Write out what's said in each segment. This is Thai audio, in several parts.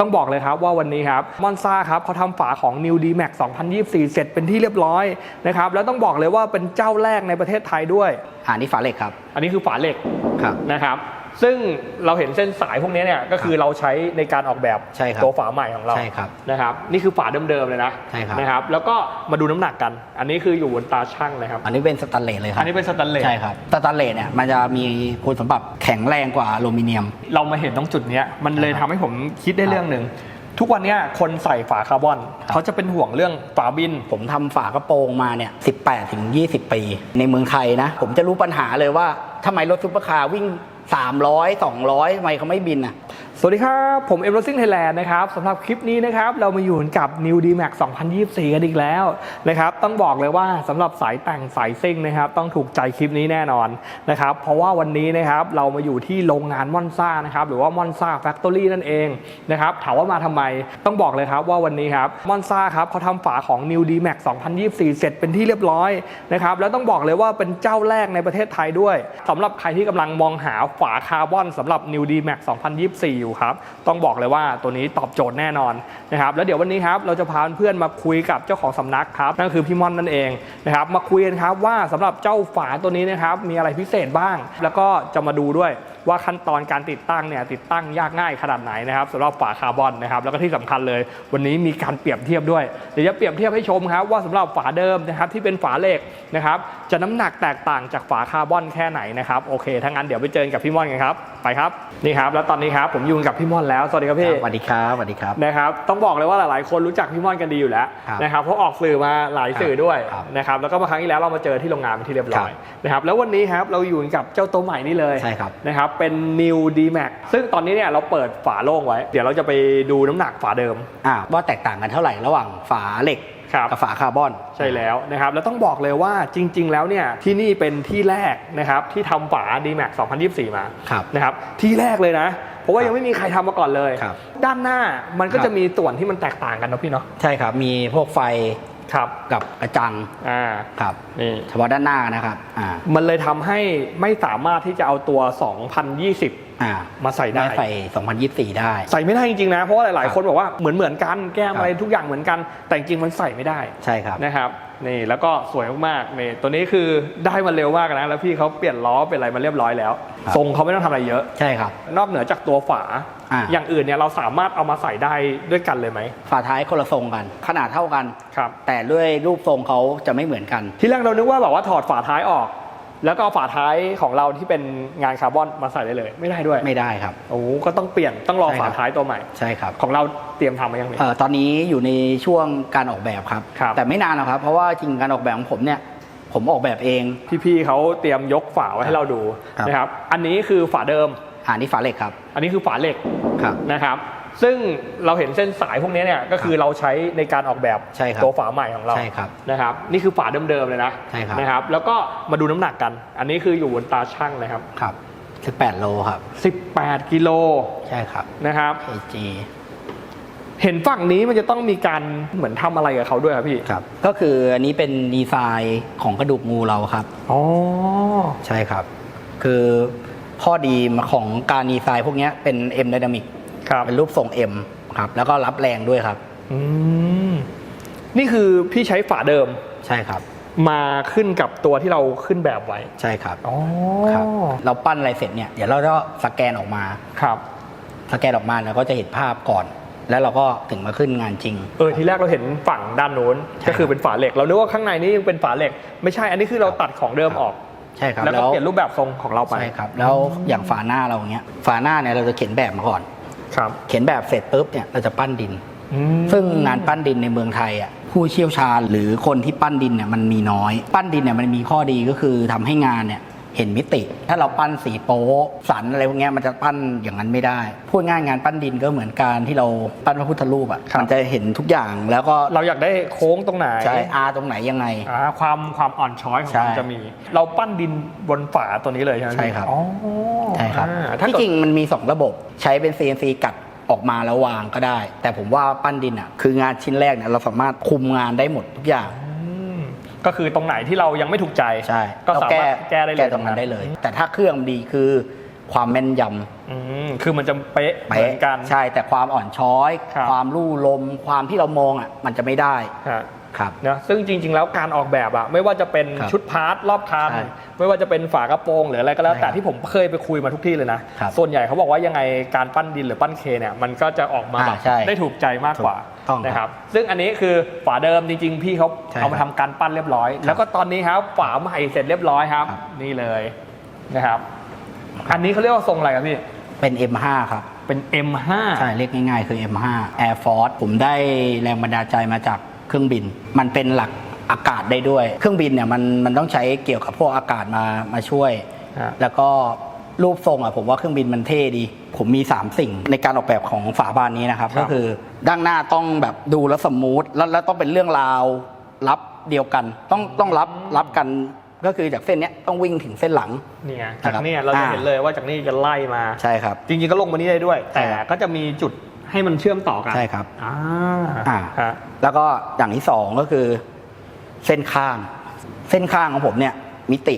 ต้องบอกเลยครับว่าวันนี้ครับมอนซ่าครับเขาทำฝาของ New D Max 2024 เสร็จเป็นที่เรียบร้อยนะครับแล้วต้องบอกเลยว่าเป็นเจ้าแรกในประเทศไทยด้วย อ่านี่ฝาเหล็กครับ อันนี้คือฝาเหล็กครับ นะครับ ซึ่งเราเห็นเส้นสายพวกนี้เนี่ยก็คือเราใช้ในการออกแบบใช่ครับตัวฝาใหม่ของเราใช่ครับนะครับ นี่คือฝาเดิมๆเลยนะใช่ครับ นะครับ แล้วก็มาดูน้ำหนักกัน อันนี้คืออยู่บนตาช่างนะครับ อันนี้เป็นสแตนเลสเลยครัอับนนี้เป็นสแตนเลสใช่ครับสแตนเลสเนี่ยมันจะมีคุณสมบัติแข็งแรงกว่าอลูมิเนียม เรามาเห็นตรงจุดเนี้ยมันเลยคทำรับให้ผมคิดได้เรื่องหนึ่งทุกวันเนี้ยคนใส่ฝาคาร์บอน ครับ เขาจะเป็นห่วงเรื่องฝาบิน ผมทำฝากระโปรงมาเนี่ย 18 ถึง 20 ปี ในเมืองไทยนะ ผมจะรู้ปัญหาเลยว่าทำไมรถซุปเปอร์คาร์วิ่ง 300 200ทำไมเขาไม่บินอะ สวัสดีครับ ผมเอ็มโรซิ่งไทยแลนด์นะครับสำหรับคลิปนี้นะครับ เรามาอยู่กับ New D Max 2024 กันอีกแล้วนะครับ ต้องบอกเลยว่าสำหรับสายแต่งสายซิ่งนะครับ ต้องถูกใจคลิปนี้แน่นอนนะครับ เพราะว่าวันนี้นะครับ เรามาอยู่ที่โรงงานมอนซ่านะครับ หรือว่ามอนซ่าแฟคทอรี่นั่นเองนะครับ ถามว่ามาทำไม ต้องบอกเลยครับว่าวันนี้ครับมอนซ่าครับเขาทำฝาของ New D Max 2024 เสร็จเป็นที่เรียบร้อยนะครับ แล้วต้องบอกเลยว่าเป็นเจ้าแรกในประเทศไทยด้วยสำหรับใครที่กำลังมองหาฝาคาร์บอนสำหรับ New D Max 2024อยู่ครับ ต้องบอกเลยว่าตัวนี้ตอบโจทย์แน่นอนนะครับ แล้วเดี๋ยววันนี้ครับเราจะพาเพื่อนมาคุยกับเจ้าของสำนักครับ นั่นคือพี่ม่อนนั่นเองนะครับ มาคุยกันครับว่าสำหรับเจ้าฝาตัวนี้นะครับมีอะไรพิเศษบ้าง แล้วก็จะมาดูด้วย ว่าขั้นตอนการติดตั้งเนี่ยติดตั้งยากง่ายขนาดไหนนะครับสำหรับฝาคาร์บอนนะครับแล้วก็ที่สำคัญเลย วันนี้มีการเปรียบเทียบด้วยเดี๋ยวจะเปรียบเทียบให้ชมครับว่าสำหรับฝาเดิมนะครับที่เป็นฝาเหล็กนะครับจะน้ำหนักแตกต่างจากฝาคาร์บอนแค่ไหนนะครับโอเคถ้างั้นเดี๋ยวไปเจอกับพี่ม่อนกันครับไปครับนี่ครับแล้วตอนนี้ครับผมอยู่กับพี่ม่อนแล้วสวัสดีครับพี่สวัสดีครับสวัสดีครับนะครับต้องบอกเลยว่าหลายๆ คนรู้จักพี่ม่อนกันดีอยู่แล้วครับนะครับเพราะออกสื่อมาหลายสื่อด้วยครับนะครับแล้วก็มาครั้งที่แล้วเรามาเจอที่โรงงานเป็นที่เรียบร้อยนะครับแล้ววันนี้ครับเราอยู่กับเจ้าตัวใหม่นี่เลยใช่ครับนะครับเป็น New D Max ซึ่งตอนนี้เนี่ยเราเปิดฝาโล่งไว้ เดี๋ยวเราจะไปดูน้ำหนักฝาเดิม อ่าว่าแตกต่างกันเท่าไหร่ระหว่างฝาเหล็กครับกับฝาคาร์บอนใช่แล้วนะครับแล้วต้องบอกเลยว่าจริง ๆ แล้วเนี่ยที่นี่เป็นที่แรกนะครับที่ทำฝา D Max 2024 มาครับนะครับที่แรกเลยนะ เพราะว่ายังไม่มีใครทำมาก่อนเลยครับด้านหน้ามันก็ครับจะมีส่วนที่มันแตกต่างกันเนาะพี่เนาะใช่ครับ มีพวกไฟ ครับกับกระจังอ่าครับนี่เฉพาะด้านหน้านะครับอ่ามันเลยทำให้ไม่สามารถที่จะเอาตัว 2020อ่ามาใส่ได้ได้ไฟ2024 ได้ ใส่ไม่ได้จริงๆนะ เพราะว่าหลายครัๆบคนบอกว่าเหมือนเหมือนๆกันแก้มครับอะไรทุกอย่างเหมือนกัน แต่จริงๆมันใส่ไม่ได้ใช่ครับนะครับนี่แล้วก็สวยมากๆนี่ตัวนี้คือได้มาเร็วมากนะแล้วพี่เขาเปลี่ยนล้อเป็นอะไรมาเรียบร้อยแล้วครับทรงเขาไม่ต้องทำอะไรเยอะใช่ครับ นอกเหนือจากตัวฝา อ่า อย่างอื่นเนี่ยเราสามารถเอามาใส่ได้ด้วยกันเลยไหมฝาท้ายคนละทรงกัน ขนาดเท่ากัน ครับ แต่ด้วยรูปทรงเขาจะไม่เหมือนกัน ที่แรกเรานึกว่าแบบว่าถอดฝาท้ายออก แล้วก็เอาฝาท้ายของเราที่เป็นงานคาร์บอนมาใส่ได้เลย ไม่ได้ด้วยไม่ได้ครับ โอ้โหก็ต้องเปลี่ยนต้องรอใช่ครับฝาท้ายตัวใหม่ ใช่ครับของเราเตรียมทำมายังไงเอ่อตอนนี้อยู่ในช่วงการออกแบบครับ ครับ แต่ไม่นานหรอกครับ เพราะว่าจริงการออกแบบของผมเนี่ยผมออกแบบเอง พี่ๆเขาเตรียมยกฝาไว้ให้เราดูครับ นะครับ อันนี้คือฝาเดิม อ่านี่ฝาเหล็กครับ อันนี้คือฝาเหล็กครับ นะครับ ซึ่งเราเห็นเส้นสายพวกนี้เนี่ยก็คือเราใช้ในการออกแบบใช่ครับตัวฝาใหม่ของเราใช่ครับนะครับ นี่คือฝาเดิมๆเลยนะใช่ครับ นะครับ แล้วก็มาดูน้ำหนักกัน อันนี้คืออยู่บนตาช่างนะครับ ครับ 18 โลครับ 18กิโลใช่ครับ นะครับ KG เห็นฝั่งนี้มันจะต้องมีการเหมือนทำอะไรกับเขาด้วยครับพี่ครับ ก็คืออันนี้เป็นดีไซน์ของกระดูกงูเราครับ อ๋อ ใช่ครับ คือ ข้อดีของการดีไซน์พวกเนี้ยเป็น M Dynamic ครับเป็นรูปทรง M ครับ แล้วก็รับแรงด้วยครับอืมนี่คือพี่ใช้ฝาเดิมใช่ครับ มาขึ้นกับตัวที่เราขึ้นแบบไว้ใช่ครับอ๋อครับ เราปั้นอะไรเสร็จเนี่ยเดี๋ยวเราก็สแกนออกมาครับ สแกนออกมาแล้วก็จะเห็นภาพก่อน แล้วเราก็ถึงมาขึ้นงานจริง เออทีแรกเราเห็นฝั่งด้านโน้นใช่ก็คือเป็นฝาเหล็ก เรานึกว่าข้างในนี่ยังเป็นฝาเหล็ก ไม่ใช่อันนี้คือเราตัดของเดิมออก ใช่ครับแล้วก็เปลี่ยนรูปแบบทรงของเราไปใช่ครับ แล้วอย่างฝาหน้าเราเนี้ยฝาหน้าเนี่ยเราจะเขียนแบบมาก่อนครับ เขียนแบบเสร็จปุ๊บเนี่ยเราจะปั้นดินอืมซึ่งงานปั้นดินในเมืองไทยอะผู้เชี่ยวชาญหรือคนที่ปั้นดินเนี่ยมันมีน้อย ปั้นดินเนี่ยมันมีข้อดีก็คือทำให้งานเนี่ย เห็นมิติ ถ้าเราปั้นสีโป๊ะสันอะไรพวกเนี้ยมันจะปั้นอย่างนั้นไม่ได้ พูดง่ายงานปั้นดินก็เหมือนการที่เราปั้นพระพุทธรูปอะมันจะเห็นทุกอย่างแล้วก็เราอยากได้โค้งตรงไหนใช้อาตรงไหนยังไงอ่าความความอ่อนช้อยของใช่มันจะมี เราปั้นดินบนฝาตัวนี้เลยใช่ไหมใช่ครับอ๋อใช่ครับอ่าถ้าที่เกิดจริงมันมี 2 ระบบใช้เป็น CNC กัดออกมาแล้ววางก็ได้ แต่ผมว่าปั้นดินอะคืองานชิ้นแรกเนี่ยเราสามารถคุมงานได้หมดทุกอย่างอืม ก็คือตรงไหนที่เรายังไม่ถูกใจใช่ก็เราสามารถแก้ได้เลยตรงนั้นได้เลย แต่ถ้าเครื่องดีคือความแม่นยอืมคือมันจะเป๊ะำเหมือนกัน ใช่แต่ความอ่อนช้อยครับความลู่ลม ความที่เรามองอะมันจะไม่ได้ฮะครับ นะซึ่งจริง ๆ แล้วการออกแบบอะไม่ว่าจะเป็นครับชุดพาร์ทรอบคันใช่ไม่ว่าจะเป็นฝากระโปรงหรืออะไรก็แล้วใช่แต่ครับที่ผมเคยไปคุยมาทุกที่เลยนะครับส่วนใหญ่เขาบอกว่ายังไงการปั้นดินหรือปั้นเคเนี่ยมันก็จะออกมาอ่าแบบใช่ได้ถูกใจมากกว่าถูกต้องครับนะครับซึ่งอันนี้คือฝาเดิมจริง ๆ พี่เขาใช่เอามาทำการปั้นเรียบร้อย แล้วก็ตอนนี้ครับฝาใหม่เสร็จเรียบร้อยครับครับ นี่เลยนะครับ อันนี้เขาเรียกว่าทรงอะไรครับพี่เป็น M5 ครับเป็น M5 ใช่เรียกง่ายๆคือ M5 Air Force ผมได้แรงบันดาลใจมาจาก เครื่องบิน มันเป็นหลักอากาศได้ด้วย เครื่องบินเนี่ยมันมันต้องใช้เกี่ยวกับพวกอากาศมามาช่วย ฮะ แล้วก็รูปทรงอะผมว่าเครื่องบินมันเท่ดี ผมมี 3 สิ่งในการออกแบบของฝาบานนี้นะครับ ครับ ก็คือด้านหน้าต้องแบบดูแล้วสมูทแล้วแล้วต้องเป็นเรื่องราวรับเดียวกัน ต้องต้องรับรับกันก็คือจากเส้นเนี้ยต้องวิ่งถึงเส้นหลังนี่ไงจากนะครับเนี่ยเราจะอ่า เห็นเลยว่าจากนี่จะไล่มา ใช่ครับ จริงๆก็ลงมานี่ได้ด้วยใช่แต่ก็จะมีจุด ให้มันเชื่อมต่อกันใช่ครับอ่าอ่าฮะแล้วก็อย่างที่สองก็คือ เส้นข้าง เส้นข้างของผมเนี่ย มิติ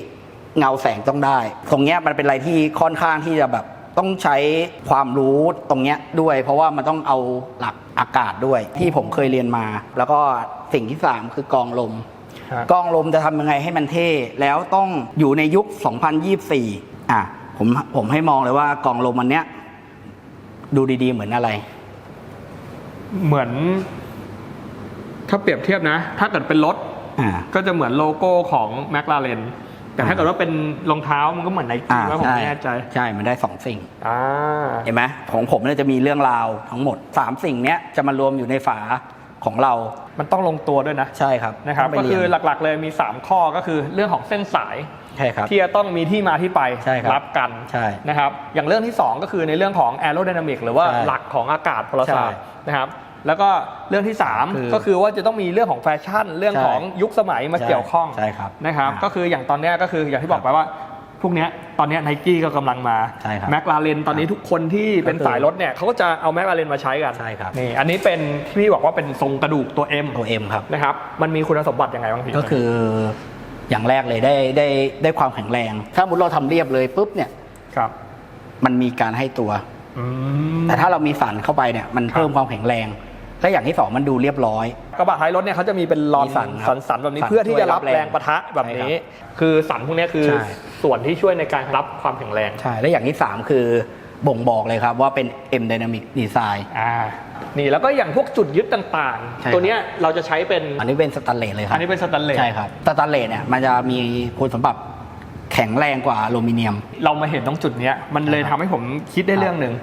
เงาแสงต้องได้ ตรงเนี้ยมันเป็นอะไรที่ค่อนข้างที่จะแบบต้องใช้ความรู้ตรงเนี้ยด้วย เพราะว่ามันต้องเอาหลักอากาศด้วย ที่ผมเคยเรียนมา แล้วก็สิ่งที่สามคือกองลมฮะกองลมจะทำยังไงให้มันเท่แล้วต้องอยู่ในยุค 2024 อะผมผมให้มองเลยว่ากองลมอันเนี้ยดูดีๆเหมือนอะไร เหมือน ถ้าเปรียบเทียบนะ ถ้าเกิดเป็นรถอ่า ก็จะเหมือนโลโก้ของแม c ลาเรนแต่ถ้าเกิดว่าเป็นรองเท้ามันก็เหมือนไนอ่ากี้ว่าผมใช่ไม่แน่ใจใช่มันได้สองสิ่ง อ่า เห็นไหมของผมเนี่ยจะมีเรื่องราวทั้งหมด 3 สิ่งเนี้ยจะมารวมอยู่ในฝา ของเรา มันต้องลงตัวด้วยนะใช่ครับนะครับต้งไปก็คือเรียนหลักๆเลยมี 3 ข้อก็คือเรื่องของเส้นสายใช่ครับที่จะต้องมีที่มาที่ไปใช่ครับรับกันใช่นะครับอย่างเรื่องที่ 2 ก็คือในเรื่องของ aerodynamic หรือว่าใช่หลักของอากาศพลศาสตร์ใช่นะครับแล้วก็เรื่องที่คือ3ก็คือว่าจะต้องมีเรื่องของแฟชั่น เรื่องใช่ของยุคสมัยมาใช่เกี่ยวข้องใช่ครับนะครับอ่าก็คืออย่างตอนเนี้ยก็คืออย่างที่บอกไปว่า พวกเนี้ยตอนเนี้ไนกี้ก็กำลังมาใช่ครับแมคลาเรนตอนนี้ทุกคนที่เป็นก็คือสายรถเนี่ยเขาก็จะเอาแมคลาเรนมาใช้กันใช่ครับ นี่อันนี้เป็นที่พี่บอกว่าเป็นทรงกระดูกตัว M ตัว M ครับ นะครับมันมีคุณสมบัติยังไงบ้างพี่ก็คืออย่างแรกเลยได้ได้ได้ความแข็งแรง ถ้ามุดเราทำเรียบเลยปุ๊บเนี่ยครับมันมีการให้ตัว อืมแต่ถ้าเรามีสันเข้าไปเนี่ยมันเพิ่มความแข็งแรง และอย่างที่สองมันดูเรียบร้อย กระบะท้ายรถเนี่ยเขาจะมีเป็นลอนมีสัสันนครับสันแบบนี้สันเพื่อที่จะรับช่วยรับแรงแรงปะทะแบบนี้ใช่คือสันพวกเนี้ยคือใช่ ส่วนที่ช่วยในการรับความแข็งแรง ใช่ และอย่างที่ 3 คือบ่งบอกเลยครับว่าเป็น M Dynamic Design อ่านี่แล้วก็อย่างพวกจุดยึดต่างใช่ครับ ๆ ตัวเนี้ยเราจะใช้เป็นอันนี้เป็นสแตนเลสเลยครับอันนี้เป็นสแตนเลสใช่ครับสแตนเลสเนี่ยมันจะมีคุณสมบัติแข็งแรงกว่าอลูมิเนียม เรามาเห็นตรงจุดเนี้ยมันเลยคทำรับให้ผมคิดได้เรื่องหนึ่ง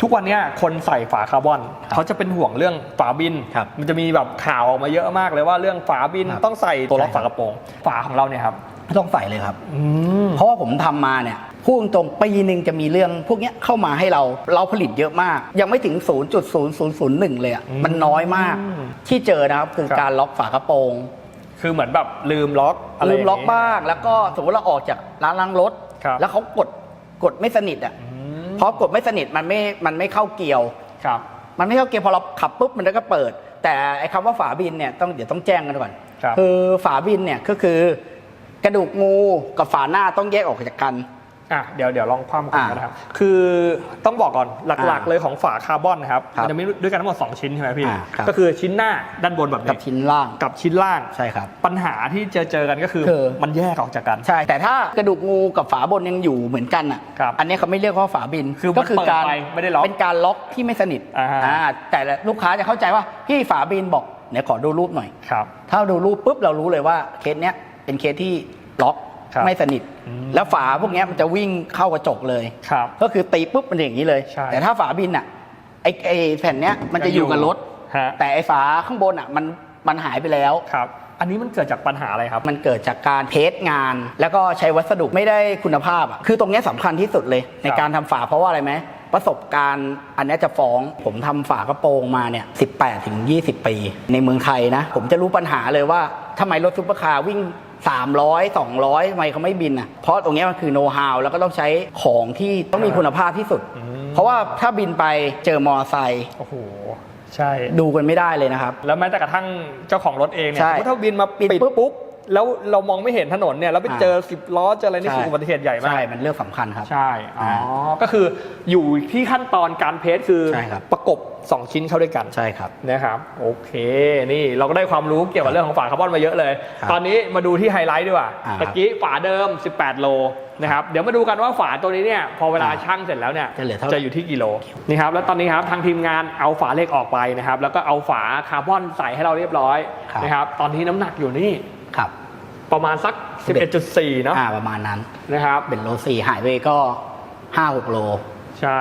ทุกวันเนี้ยคนใส่ฝาคาร์บอน ครับเขาจะเป็นห่วงเรื่องฝาบิน ครับมันจะมีแบบข่าวออกมาเยอะมากเลยว่าเรื่องฝาบินครับต้องใส่ตัวล็อกใช่ครับฝากระโปรง ฝาของเราเนี่ยครับไม่ ต้องใส่เลยครับ อืม เพราะว่าผมทำมาเนี่ยพูดตรงๆปีหนึ่งจะมีเรื่องพวกเนี้ยเข้ามาให้เราเราผลิตเยอะมาก ยังไม่ถึง 0.0001 เลยอะอืมมันน้อยมาก ที่เจอนะครับคือครับ การล็อกฝากระโปรง คือเหมือนแบบลืมล็อกะไรลืย่มงงี้ล็อกบ้าง แล้วก็สมมติเราออกจากร้านล้างรถ ครับแล้วเขากดกดไม่สนิทอะอืมเพราะกดไม่สนิทมันไม่มันไม่เข้าเกียว ครับ มันไม่เข้าเกียร์พอเราขับปุ๊บมันก็เปิด แต่ไอ้คำว่าฝาบินเนี่ยต้องเดี๋ยวต้องแจ้งกันก่อนครับ อฝาบินเนี่ยก็คือ กระดูกงูกับฝาหน้าต้องแยกออกจากกัน อะเดี๋ยวเดี๋ยวลองคว่ำกันอ่านะครับ คือต้องบอกก่อนหลักอ่าๆเลยของฝาคาร์บอนนะครับครับมันจะมีด้วยกันทั้งหมด2ชิ้นใช่ไหมพี่ อ่าครับ ก็คือชิ้นหน้าด้านบนแบบกับนี้ชิ้นล่าง กับชิ้นล่าง ใช่ครับ ปัญหาที่เจอเจอกันก็คือคือ มันแยกออกจากกัน ใช่ แต่ถ้ากระดูกงูกับฝาบนยังอยู่เหมือนกันอะ ครับอันนี้เขาไม่เรียกว่าฝาบินคือมันก็คือการเปิดไปไม่ได้ล็อกเป็นการล็อกที่ไม่สนิทอ่าฮะ แต่ลูกค้าจะเข้าใจว่าพี่ฝาบินบอกเดี๋ยวขอดูรูปหน่อย ครับ ถ้าดูรูปปุ๊บเรารู้เลยว่าเคสเนี้ย เป็นเคสที่ล็อกครับไม่สนิท อืมแล้วฝาพวกเนี้ยมันจะวิ่งเข้ากระจกเลย ครับก็คือตีปุ๊บมันอย่างนี้เลย ใช่แต่ถ้าฝาบินอะไอไอแผ่นเนี้ยมันจะอยู่กับรถ ฮะ แต่ไอฝาข้างบนอะมันมันหายไปแล้ว ครับ อันนี้มันเกิดจากปัญหาอะไรครับ มันเกิดจากการเทสงาน แล้วก็ใช้วัสดุไม่ได้คุณภาพอะคือตรงเนี้ยสำคัญที่สุดเลยในการทำฝาเพราะว่าอะไรไหมประสบการณ์อันเนี้ยจะฟ้อง ผมทำฝากระโปรงมาเนี่ย18ถึง20 ปี ในเมืองไทยนะ ผมจะรู้ปัญหาเลยว่าทำไมรถซุปเปอร์คาร์วิ่ง 300 200ทำไมเขาไม่บินอะเพราะตรงเนี้ยมันคือโน้ตฮาวแล้วก็ต้องใช้ของที่ต้องมีคุณภาพที่สุดอืมเพราะว่าถ้าบินไปเจอมอเตอร์ไซค์โอ้โหใช่ดูกันไม่ได้เลยนะครับ แล้วแม้แต่กระทั่งเจ้าของรถเองเนี่ยใช่ สมมติถ้าบินมาบินปิดปุ๊บปุ๊บ แล้วเรามองไม่เห็นถนนเนี่ยแล้วไปอ่าเจอสิบล้อเจออะไรนี่ใช่คืออุบัติเหตุใหญ่มาก ใช่ มันเรื่องสำคัญครับ ใช่ อ๋ออ่าก็คืออยู่ที่ขั้นตอนการเพจคือใช่ครับประกบ 2 ชิ้นเข้าด้วยกัน ใช่ครับ นะครับ โอเค นี่เราก็ได้ความรู้เกี่ยวกับเรื่องของฝาคาร์บอนมาเยอะเลยครับตอนนี้มาดูที่ไฮไลท์ดีกว่าอ่าตะกี้ฝาเดิม 18 โลนะครับ เดี๋ยวมาดูกันว่าฝาตัวนี้เนี่ยพอเวลาอ่าช่างเสร็จแล้วเนี่ยจะเหลือเท่าไหร่จะอยู่ที่กิโล นี่ครับ แล้วตอนนี้ครับทางทีมงานเอาฝาเหล็กออกไปนะครับ แล้วก็เอาฝาคาร์บอนใส่ให้เราเรียบร้อยครับนะครับ ตอนนี้น้ำหนักอยู่นี่ ครับ ประมาณสัก 11.4 เนาะอ่าประมาณนั้นนะครับเป็นโลสี่หายไปก็ห้าหกโล ใช่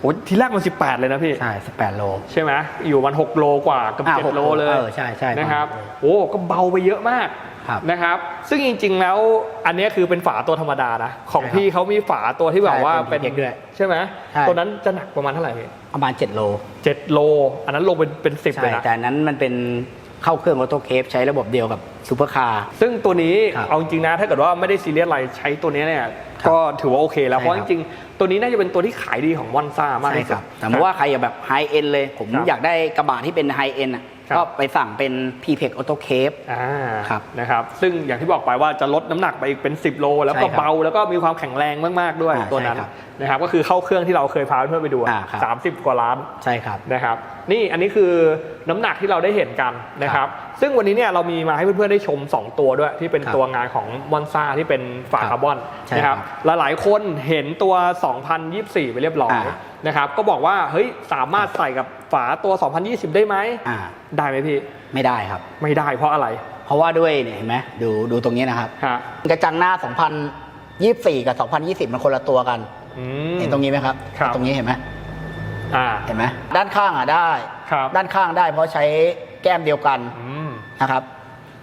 โอ้ทีแรกมัน 18 เลยนะพี่ ใช่สิบแปดโล ใช่ไหมอยู่มัน 6 โลกว่ากับอ่า7หกโลเลยเออใช่ใช่นะครับประมาณโอ้ก็เบาไปเยอะมากครับ นะครับ ซึ่งจริง ๆ แล้วอันเนี้ยคือเป็นฝาตัวธรรมดานะ ของใช่ครับพี่เขามีฝาตัวที่แบบว่าใช่เป็เป็นน PPX ด้วยใช่ไหมใช่ ตัวนั้นจะหนักประมาณเท่าไหร่พี่ประมาณเจ็ดโล เจ็ดโล อันนั้นลงเป็นเป็นสิบเลใช่ยนะ แต่อันนั้นมันเป็น เข้าเครื่องออโต้เคปใช้ระบบเดียวกับซูเปอร์คาร์ ซึ่งตัวนี้ครับเอาจริงๆนะ ถ้าเกิดว่าไม่ได้ซีเรียสอะไรใช้ตัวนี้เนี่ยครับก็ถือว่าโอเคแล้ว ใช่เพราะคจรับริงๆตัวนี้น่าจะเป็นตัวที่ขายดีของมอนซ่ามากใช่ที่คสุรัดบแต่ว่าใครอยากแบบไฮเอ็นเลย ผมครับอยากได้กระบะที่เป็นไฮเอ็นอะ ครับ ก็ไปสั่งเป็น p p e c Auto Cape อ่าครับนะครับ ซึ่งอย่างที่บอกไปว่าจะลดน้ำหนักไปอีกเป็น 10 โล แล้วก็ใช่ครับเบาแล้วก็มีความแข็งแรงมาก ๆ ด้วยอ่าตัวนั้นใช่ครับนะครับก็คือเข้าเครื่องที่เราเคยพาเพื่อนๆไปดูอะอ่าครับ สามสิบกว่าล้าน ใช่ครับ นะครับนี่อันนี้คือน้ำหนักที่เราได้เห็นกันนะครับ ซึ่งวันนี้เนี่ยเรามีมาให้เพื่อนๆได้ชม 2 ตัวด้วย ที่เป็นครับตัวงานของมอนซ่าที่เป็นฝาครับคาร์บอนใช่นะครับครับหลายๆคนเห็นตัว 2024 ไปเรียบร้อยอ่า นะครับก็บอกว่าเฮ้ยสามารถใส่กับฝาตัว 2020 ได้ไหมอ่า ได้ไหมพี่ ไม่ได้ครับ ไม่ได้เพราะอะไรเพราะว่าด้วยเนี่ยเห็นไหมดูดูตรงนี้นะครับ ฮะกระจังหน้า 2024 กับ 2020 มันคนละตัวกัน อืม เห็นตรงนี้ไหมครับ ครับ ตรงนี้เห็นไหมอ่า เห็นไหมด้านข้างอะได้ ครับ ด้านข้างได้เพราะใช้แก้มเดียวกันอืมนะครับ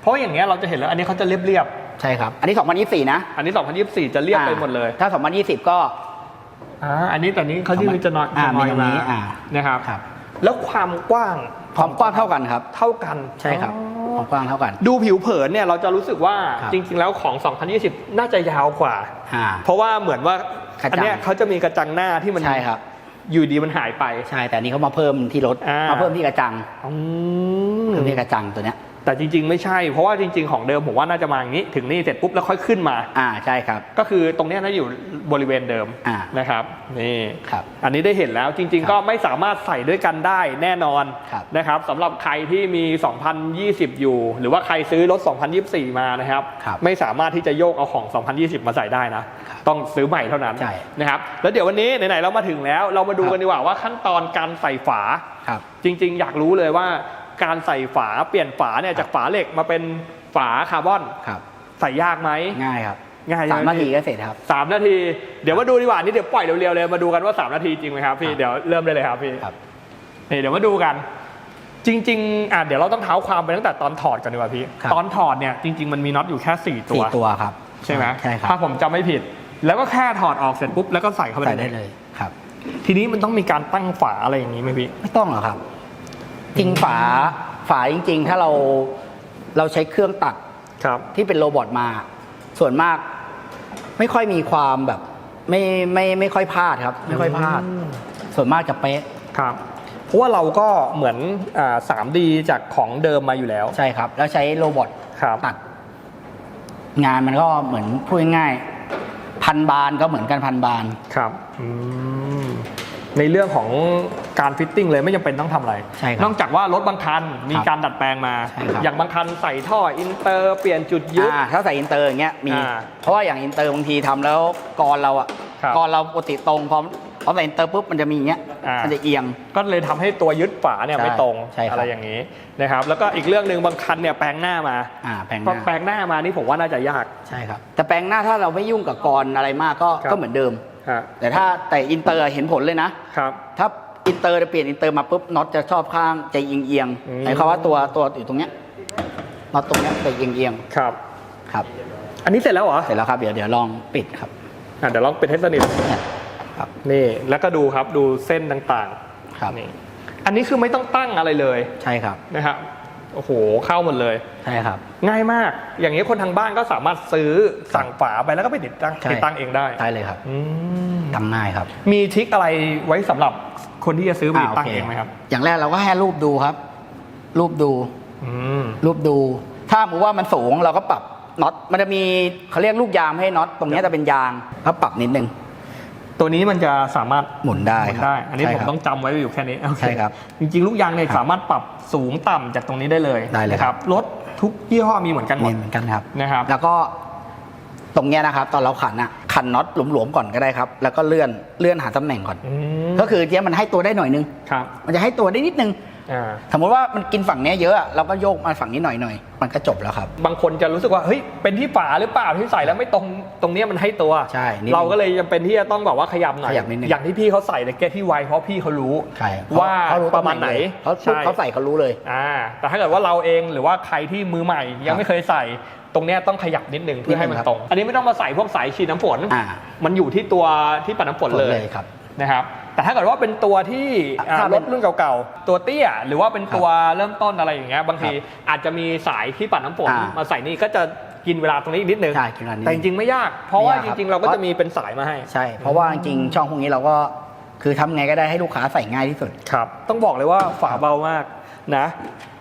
เพราะอย่างเงี้ยเราจะเห็นแล้ว อันนี้เขาจะเรียบเรียบใช่ครับ อันนี้ 2024 นะๆอันนี้ 2024 จะเรียบไปหมดเลยถ้า 2020 ก็ อ่าอันนี้แต่นี้เขาที่มีจะน้อยอ่าจะน้อยมีตรงนี้มาอ่านะครับ ครับ แล้วความกว้างความกว้างเท่ากันครับ เท่ากันใช่ครับอ๋อความกว้างเท่ากัน ดูผิวเผินเนี่ยเราจะรู้สึกว่าครับ จริง ๆ แล้วของ 2020 น่าจะยาวกว่า อ่า เพราะว่าเหมือนว่า กระจังอันเนี้ยเขาจะมีกระจังหน้าที่มันใช่ครับ อยู่ดีมันหายไป ใช่แต่อันนี้เขามาเพิ่มที่รถอ่าม มาเพิ่มที่กระจังอืมเพิ่มที่กระจังตัวเนี้ย แต่จริง ๆ ไม่ใช่ เพราะว่าจริง ๆ ของเดิมผมว่าน่าจะมาอย่างนี้ ถึงนี่เสร็จปุ๊บแล้วค่อยขึ้นมา อ่าใช่ครับ ก็คือตรงเนี้ยน่าอยู่บริเวณเดิมอ่านะครับนี่ครับอันนี้ได้เห็นแล้วจริงครับๆก็ไม่สามารถใส่ด้วยกันได้แน่นอนครับนะครับสำหรับใครที่มี 2020 อยู่ หรือว่าใครซื้อรถ 2024 มานะครับครับไม่สามารถที่จะโยกเอาของ 2020 มาใส่ได้นะครับต้องซื้อใหม่เท่านั้นใช่นะครับแล้วเดี๋ยววันนี้ไหนๆเรามาถึงแล้ว เรามาดูครับกันดีกว่าว่าขั้นตอนการใส่ฝาครับ จริง ๆ อยากรู้เลยว่า การใส่ฝาเปลี่ยนฝาเนี่ยจากฝาเหล็กมาเป็นฝาคาร์บอนครับ ใส่ยากไหมง่ายครับง่ายใช่สามไหมนาทีพี่ก็เสร็จครับสามนาที เดี๋ยวมาดูดีกว่านี่เดี๋ยวปล่อยเร็วๆเลยมาดูกันว่า3นาทีจริงไหมครับพี่ครับเดี๋ยวเริ่มได้เลยครับพี่ครับนี่เดี๋ยวมาดูกัน จริงๆอะเดี๋ยวเราต้องเท้าความไปตั้งแต่ตอนถอดกันดีกว่าพี่ครับตอนถอดเนี่ยจริง ๆมันมีน็อตอยู่แค่ 4 ตัวสี่ตัวครับใช่ไหมใช่ครัถ้าบผมจำไม่ผิด แล้วก็แค่ถอดออกเสร็จปุ๊บแล้วก็ใส่เข้าไปใส่ได้เลยครับ ทีนี้มันต้องมีการตั้งฝาอะไรอย่างนี้ไหมพี่ไม่ต้องหรอกครับ จริงฝาฝาจริง ๆ ถ้าเราเราใช้เครื่องตัดครับ ที่เป็นโรบอทมา ส่วนมากไม่ค่อยมีความแบบไม่ไม่ไม่ค่อยพลาดครับ ไม่ค่อยพลาดอืมส่วนมากจะเป๊ะครับเพราะว่าเราก็เหมือนอ่า 3D จากของเดิมมาอยู่แล้ว ใช่ครับ แล้วใช้โรบอทครับตัด งานมันก็เหมือนพูดง่ายๆพันบานก็เหมือนกันพันบานครับอืมในเรื่องของ การฟิตติ้งเลยไม่จำเป็นต้องทำอะไร ใช่ครับนอกจากว่ารถบางคันมีครับการดัดแปลงมา ใช่ครับ อย่างบางคันใส่ท่ออินเตอร์เปลี่ยนจุดยึด อ่าถ้าใส่อินเตอร์อย่างเงี้ยมี อ่าเพราะว่าอย่างอินเตอร์บางทีทำแล้วกรเราอะครับ กรเราปกติตรงพอพอใส่อินเตอร์ปุ๊บมันจะมีอย่างเงี้ยอ่ามัมันจะเอียง ก็เลยทำให้ตัวยึดฝาเนี่ยใช่ไม่ตรงใช่ครับ อะไรอย่างนี้นะครับแล้วก็อีกเรื่องหนึ่งบางคันเนี่ยแปลงหน้ามาอ่าแปลงหพอน้าแปลงหน้ามานี่ผมว่าน่าจะยาก ใช่ครับแต่แปลงหน้าถ้าเราไม่ยุ่งกับกรอะไรมากก็ครับ ก็เหมือนเดิม ฮะแต่ถ้าแต่อินเตอร์เห็นผลเลยนะ ครับ ถ้า อินเตอร์เปลี่ยนอินเตอร์มาปุ๊บน็อตจะชอบข้างจะเอียงเอียงอืม หมายความว่าตัวตัวอยู่ตรงเนี้ยน็อตตรงเนี้ยจะเอียงเอียงครับครับ อันนี้เสร็จแล้วเหรอเสร็จแล้วครับเดี๋ยวเดี๋ยวลองปิดครับอะเดี๋ยวลองปิดให้สนิทเนี่ยครับนี่ แล้วก็ดูครับดูเส้นต่างครับๆนี่อันนี้คือไม่ต้องตั้งอะไรเลยใช่ครับนะครับ โอ้โหเข้าหมดเลย ใช่ครับ ง่ายมาก อย่างนี้คนทางบ้านก็สามารถซื้อสั่งฝาไปแล้วก็ไปติดตั้งใช่ ติดตั้งเองได้ได้เลยครับอืมทำง่ายครับมีทริคอะไรไว้สำหรับคนที่จะซื้อไปติดตั้งาโคเองไหมครับ อย่างแรกเราก็ให้รูปดูครับ รูปดู อืม รูปดู ถ้าสมมติว่ามันสูงเราก็ปรับน็อต มันจะมีเขาเรียกลูกยางไม่ให้น็อต ตรงเนี้ยจะเป็นยางก็ปรับนิดนึง ตัวนี้มันจะสามารถหมุนได้หมุนครับได้ อันนี้ใช่ผมครับต้องจำไว้อยู่แค่นี้โอเใช่ครับจริงๆ ลูกยางเนี่ยครับสามารถปรับสูงต่ำจากตรงนี้ได้เลยได้เลยนะครับรถทุกยี่ห้อมีเหมือนกันหมมีดเหมือนกันครับนะครับ แล้วก็ตรงเนี้ยนะครับ ตอนเราขันอะขันน็อตหลวมๆก่อนก็ได้ครับ แล้วก็เลื่อนเลื่อนหาตำแหน่งก่อนอืมก็คือเนี้ยมันให้ตัวได้หน่อยนึงครับมันจะให้ตัวได้นิดนึงอ่า สมมติว่ามันกินฝั่งเนี้ยเยอะอะเราก็โยกมาฝั่งนี้หน่อยหน่อยมันก็จบแล้วครับ บางคนจะรู้สึกว่าเฮ้ยเป็นที่ฝาหรือเปล่าที่ใส่แล้วไม่ตรงตรงเนี้ยมันให้ตัวใช่นิดนึงเราก็เลยจำเป็นที่จะต้องแบบว่าขยับหน่อยขยับนิดนึงอย่างที่พี่เขาใส่ในแก้ที่ไวเพราะพี่เขารู้ใช่ว่าเขประมาณไหนเขาใช่เขาใส่เขารู้เลยอ่าแต่ถ้าเกิดว่าเราเองหรือว่าใครที่มือใหม่ยังไม่เคยใส่ตรงเนี้ยต้องขยับนิดนึงเพื่อให้มันนิดนึงครับตรง อันนี้ไม่ต้องมาใส่พวกสายฉีดน้ำฝนอ่ามันอยู่ที่ตัวที่ปัดน้ำฝนเลยครับนะครับ แต่ถ้าเกิดว่าเป็นตัวที่อ่าถ้ารเป็ถนรุ่นเก่าๆ ตัวเตี้ย หรือว่าเป็นตัวเริ่มต้นอะไรอย่างเงี้ยบางทีอาจจะมีสายที่ปัดน้ำฝนอ่ามาใส่นี่ก็จะกินเวลาตรงนี้อีกนิดนึงใช่กินเวลานิดนึงแต่จริงๆไม่ยาก เพราะว่าไม่จยากครับ ริงๆ เราก็เพจะราะมีเป็นสายมาให้ใช่ เพราะว่าจริงๆช่องพวกนี้เราก็คือทำไงก็ได้ให้ลูกค้าใส่ง่ายที่สุด ครับ ต้องบอกเลยว่าฝาเบามากนะ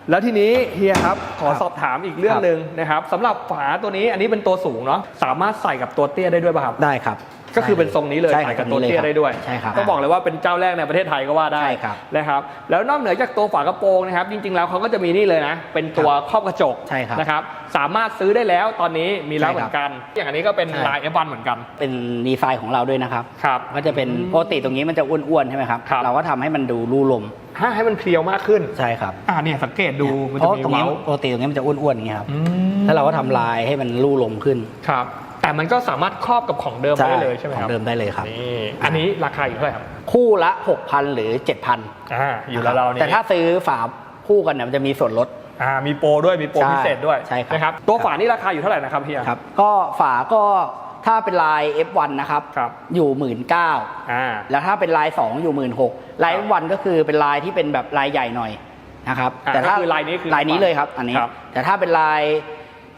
แล้วทีนี้เฮียครับขอครับสอบถามอีกเรื่องครับ หนึ่งนะครับสำหรับฝาตัวนี้อันนี้เป็นตัวสูงเนาะสามารถใส่กับตัวเตี้ยได้ด้วยป่ะครับ ได้ครับ ก็คือเป็นทรงนี้เลยใช่ใส่คกัรับบตัวเตี้ยได้ด้วยใช่ครับต้องบอกเลยว่าเป็นเจ้าแรกในประเทศไทยก็ว่าได้ใช่ครับนะครับแล้วนอกเหนือจากตัวฝากระโปรงนะครับจริงๆแล้วเขาก็จะมีนี่เลยนะ เป็นตัวครอบกระจกใช่ครับนะครับสามารถซื้อได้แล้วตอนนี้มีแล้วใช่เหคมืรับอนกัน อย่างอันนี้ก็เป็นใช่ ลาย F1 เหมือนกัน เป็นดีไซน์ของเราด้วยนะครับครับก็จะเป็นปกติตรงนี้มันจะอ้วนๆใช่ไหมครับครับ เราก็ทำให้มันดูรูลมถ้าให้มันเพรียวมากขึ้นใช่ครับอ่าเนี่ยสังเกตดูมันเพจะราะมีตรงนี้เว้าปกติตรงนี้มันจะอ้วนๆอย่างเงี้ยครับอืมแล้วเราก็ทำลายให้มันรูลมขึ้น ครับ แต่มันก็สามารถครอบกับของเดิมได้เลยใช่ไหมขคอรับงเดิมได้เลยครับ นี่อันนี้ราคาอยู่เท่าไหร่ครับ คู่ละ 6,000 หรือ 7,000อ่า อยู่แล้วเราๆนี้แต่ถ้าซื้อฝาคู่กันเนี่ยมันจะมีส่วนลด อ่า มีโปรด้วย มีโปรใช่พิเศษด้วยใช่ครับ นะครับ ตัวฝานี่ราคาอยู่เท่าไหร่นะครับเฮียครับ ก็ฝาก็ถ้าเป็นลาย F1 นะครับครับ อยู่ 1 9ื่นอ่า แล้วถ้าเป็นลาย 2 อยู่ 1 6ื่นลาย F1 ก็คือเป็นลายที่เป็นแบบลายใหญ่หน่อยนะครับอ่าแต่ถ้าก็คือลายนี้คือลายนี้เลยครับอันนี้ ครับแต่ถ้าเป็นลาย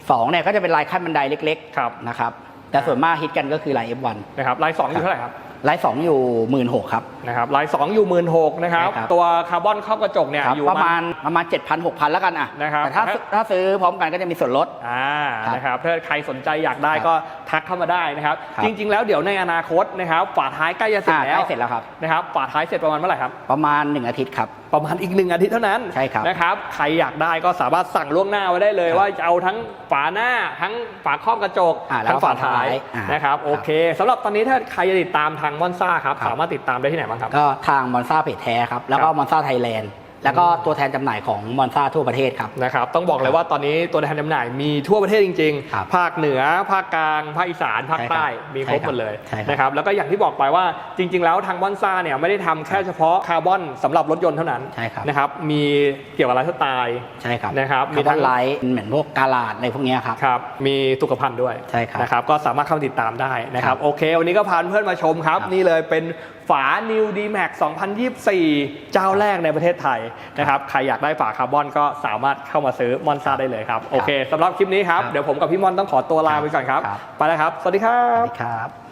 2เนี่ยก็จะเป็นลายขั้นบันไดเล็กครับ ๆนะครับแต่ส่วนมากฮิตกันก็คือลาย F1 นะครับลาย2อยู่เท่าไหร่ครับลาย 2 อยู่1 6ื่นครับ นะครับลาย2อยู่หมื่นหกนะครับ ใช่ครับ ตัวคาร์บอนครอบกระจกเนี่ยครับอยู่ ประมาณประมาณ 7,000 6,000 แล้วกันอะนะครับแต่ถ้าครับ ถ้าซื้อพร้อมกันก็จะมีส่วนลด อ่าครับนะครับถ้าใครสนใจอยากได้ครับก็ทักเข้ามาได้นะครับ ครับจริง ๆ แล้วเดี๋ยวในอนาคตนะครับฝาท้ายใกล้จะเสร็จอ่าแล้วใกล้เสร็จแล้วครับ นะครับฝาท้ายเสร็จประมาณเมื่อไหร่ครับ ประมาณ 1 อาทิตย์ครับ ประมาณอีกหนึ่งอาทิตย์เท่านั้นใช่ครับนะครับใครอยากได้ก็สามารถสั่งล่วงหน้าไว้ได้เลยครับว่าจะเอาทั้งฝาหน้าทั้งฝาครอบกระจกอ่าแล้วทั้งฝาท้ายฝาท้ายอ่านนะครับครับโอเคสำหรับตอนนี้ถ้าใครจะติดตามทางมอนซ่าครับครับ สามารถติดตามได้ที่ไหนบ้างครับ ก็ทางมอนซ่าเพจแท้ครับ แล้วก็ครับมอนซ่าไทยแลนด์ แล้วก็ตัวแทนจำหน่ายของมอนซ่าทั่วประเทศครับนะครับต้องบอกเลยว่าตอนนี้ตัวแทนจำหน่ายมีทั่วประเทศจริงครับๆภาคเหนือ ภาคกลาง ภาคอีสาน ภาคใต้ใช่ครับมีครบหมดเลยใช่ครับนะครับแล้วก็อย่างที่บอกไปว่าจริง ๆ แล้วทางมอนซ่าเนี่ยไม่ได้ทำแค่เฉพาะคาร์บอนสำหรับรถยนต์เท่านั้นใช่ครับนะครับมีเกี่ยวกับไลฟ์สไตล์ใช่ครับนะครับมีมีทั้ทั้งงไลท์เหมือนพวกกาลาดอะไรพวกเนี้ยครับครับมีสุขภัณฑ์ด้วยใช่ครับนะครับก็สามารถเข้ามาติดตามได้นะครัครับบโอเค วันนี้ก็พาเพื่อนมาชมครับครับนี่เลยเป็นฝา New D Max 2024 เจ้าแรกในประเทศไทยนะครับ ใครอยากได้ฝาคาร์บอนก็สามารถเข้ามาซื้อมอนซาได้เลยครับ โอเคสำหรับคลิปนี้ครับครับเดี๋ยวผมกับพี่มอนต้องขอตัวลาไปก่อนครับครับไปแล้วครับ สวัสดีครัสวับสดีครับ